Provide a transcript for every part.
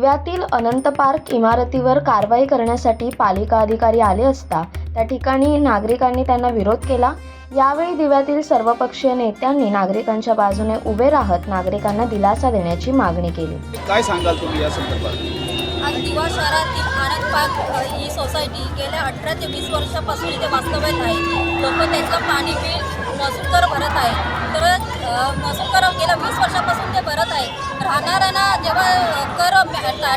दिव्यातील अनंत park इमारतीवर कारवाई करण्यासाठी पालिका अधिकारी आले असता त्या ठिकाणी नागरिकांनी त्यांना विरोध केला. यावेळी दिव्यातील सर्वपक्षीय नेत्यांनी नागरिकांच्या बाजूने उभे राहत नागरिकांना दिलासा देण्याची मागणी केली. काय सांगाल तुम्ही या संदर्भात? आज दिवा शहरातील आनंद पार्क ही सोसायटी गेल्या अठरा ते वीस वर्षापासून इथे वास्तव्यात आहे. लोक त्याचं पाणी बिल महसूलकर भरत आहे तर कर गेल्या वीस वर्षापासून ते भरत आहे. राहणाऱ्यांना जेव्हा कर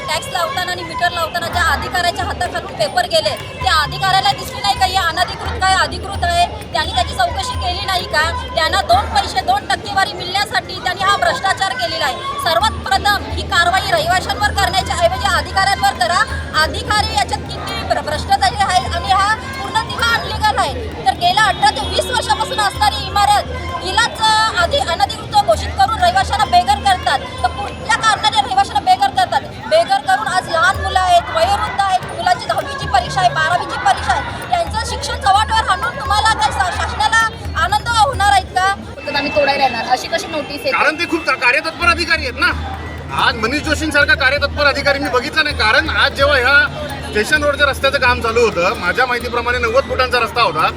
टॅक्स लावताना आणि मीटर लावताना ज्या अधिकाऱ्याच्या हाताखालून पेपर गेले त्या अधिकाऱ्याला दिसले नाही का? हे अनधिकृत काय अधिकृत आहे? त्यांनी त्याची चौकशी केली नाही का? त्यांना दोन पैसे दोन टक्केवारी मिळण्यासाठी त्यांनी हा भ्रष्टाचार केलेला आहे. सर्वात प्रथम ही कारवाई रहिवाशांवर करण्याच्या ऐवजी अधिकाऱ्यांवर करा. अधिकारी याच्यात किती भ्रष्टाचारी आहे आणि हा पूर्ण तिला अनलिगल आहे. तर गेल्या अठरा ते वीस वर्षापासून असणारी अं, अनधिकृत घोषित करून रहिवाशांना बेघर करतात. तर कुठल्या कारणाने रहिवाशांना बेघर करतात. बेघर करून आज लहान मुलं आहेत वयोवृद्ध आहेत मुलांची दहावीची परीक्षा आहे बारावीची परीक्षा आहे. त्यांचं शिक्षण चव्हाटवर आणून तुम्हाला काय शासनाला आनंद होणार आहेत का? तर आम्ही तोडायला येणार. अशी कशी नोटीस आहे कारण ते खूप कार्यतत्पर अधिकारी आहेत ना. आज मनीष जोशींसारखा कार्यतत्पर अधिकारी मी बघितला नाही. कारण आज जेव्हा ह्या स्टेशन रोडच्या रस्त्याचं काम चालू होतं माझ्या माहितीप्रमाणे नव्वद फुटांचा रस्ता होता.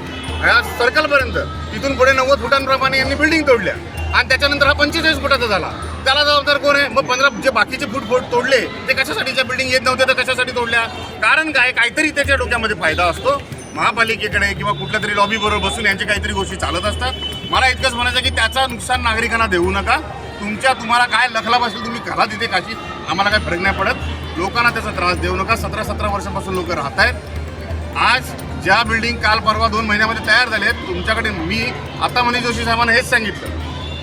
ह्या सर्कलपर्यंत. तिथून पुढे नव्वद फुटांप्रमाणे यांनी बिल्डिंग तोडल्या. आणि त्याच्यानंतर हा पंचेचाळीस फुटाचा झाला. त्याला जबाबदार कोण आहे? मग पंधरा जे बाकीचे फूट फूट तोडले ते कशासाठी ज्या बिल्डिंग येत नव्हते तर कशासाठी तोडल्या? कारण काय? काहीतरी त्याच्या डोक्यामध्ये फायदा असतो. महापालिकेकडे किंवा कुठल्या तरी लॉबीबरोबर बसून यांची काहीतरी गोष्टी चालत असतात. मला इतकंच म्हणायचं की त्याचा नुकसान नागरिकांना देऊ नका. तुमच्या तुम्हाला काय लखला बसेल तुम्ही करा तिथे काशी. आम्हाला काय फरक नाही पडत. लोकांना त्याचा त्रास देऊ नका. सतरा सतरा वर्षापासून लोक राहत आहेत आज ज्या बिल्डिंग काल परवा दोन महिन्यामध्ये तयार झाले आहेत तुमच्याकडे मी आता मनीष जोशी साहेबांना हेच सांगितलं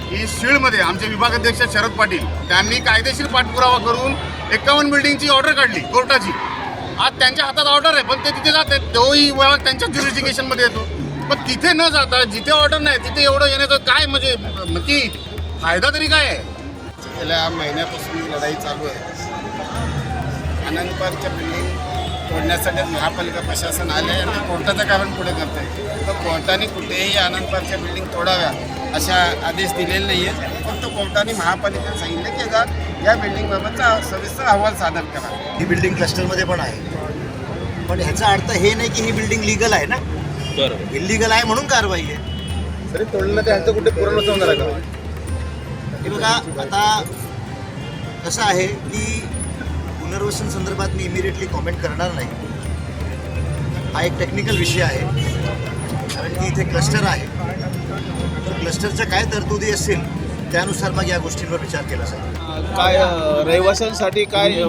की शीळमध्ये आमचे विभागाध्यक्ष शरद पाटील त्यांनी कायदेशीर पाठपुरावा करून एकावन्न बिल्डिंगची ऑर्डर काढली कोर्टाची. आज त्यांच्या हातात ऑर्डर आहे पण ते तिथे जात आहेत. तोही विभाग त्यांच्या ज्युरिस्टिकेशनमध्ये येतो. पण तिथे न जाता जिथे ऑर्डर नाही तिथे एवढं येण्याचं काय म्हणजे नक्की फायदा तरी काय आहे? गेल्या महिन्यापासून लढाई चालू आहे. आनंद बिल्डिंग तोडण्यासाठी महापालिका प्रशासन आले आणि कोर्टाचं कारण पुढे करत आहे तर कोर्टाने कुठेही आनंद पार्कच्या बिल्डिंग तोडाव्या अशा आदेश दिलेले नाही आहेत फक्त कोर्टाने महापालिकेला सांगितलं की जा या बिल्डिंगबाबतचा सविस्तर अहवाल सादर करा. ही बिल्डिंग क्लस्टरमध्ये पण आहे. पण ह्याचा अर्थ हे नाही की ही बिल्डिंग लिगल आहे ना? बरोबर. इलिगल आहे म्हणून कारवाई आहे. तरी तोडलं त्यांचं कुठे पूर्ण होणार आहे का? हे बघा आता कसं आहे की पुनर्वसन संदर्भात मी इमिडिएटली कॉमेंट करणार नाही. हा एक टेक्निकल विषय आहे. कारण की इथे क्लस्टर आहे. तर क्लस्टरच्या काय तरतुदी असतील त्यानुसार मग या गोष्टींवर विचार केला जाईल. काय रहिवाशांसाठी काय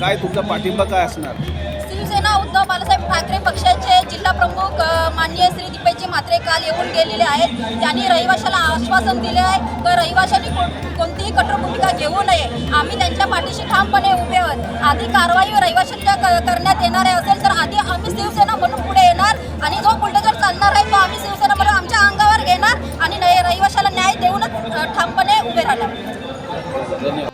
काय तुमचा पाठिंबा काय असणार? शिवसेना उद्धव बाळासाहेब ठाकरे पक्षाचे जिल्हाप्रमुख माननीय श्री दीपेशजी म्हात्रे काल येऊन गेलेले आहेत. त्यांनी रहिवाशाला आश्वासन दिले आहे. तर रहिवाशांनी कोणतीही कठोर भूमिका घेऊ नये. आम्ही त्यांच्या पाठीशी ठामपणे उभे आहोत. आधी कारवाई रहिवाशांच्या क- करण्यात येणार आहे असेल तर आधी आम्ही शिवसेना म्हणून पुढे येणार. आणि जो बुलडोजर चालणार आहे तो आम्ही शिवसेना म्हणून आमच्या अंगावर घेणार. आणि रहिवाशाला न्याय देऊनच ठामपणे उभे राहणार.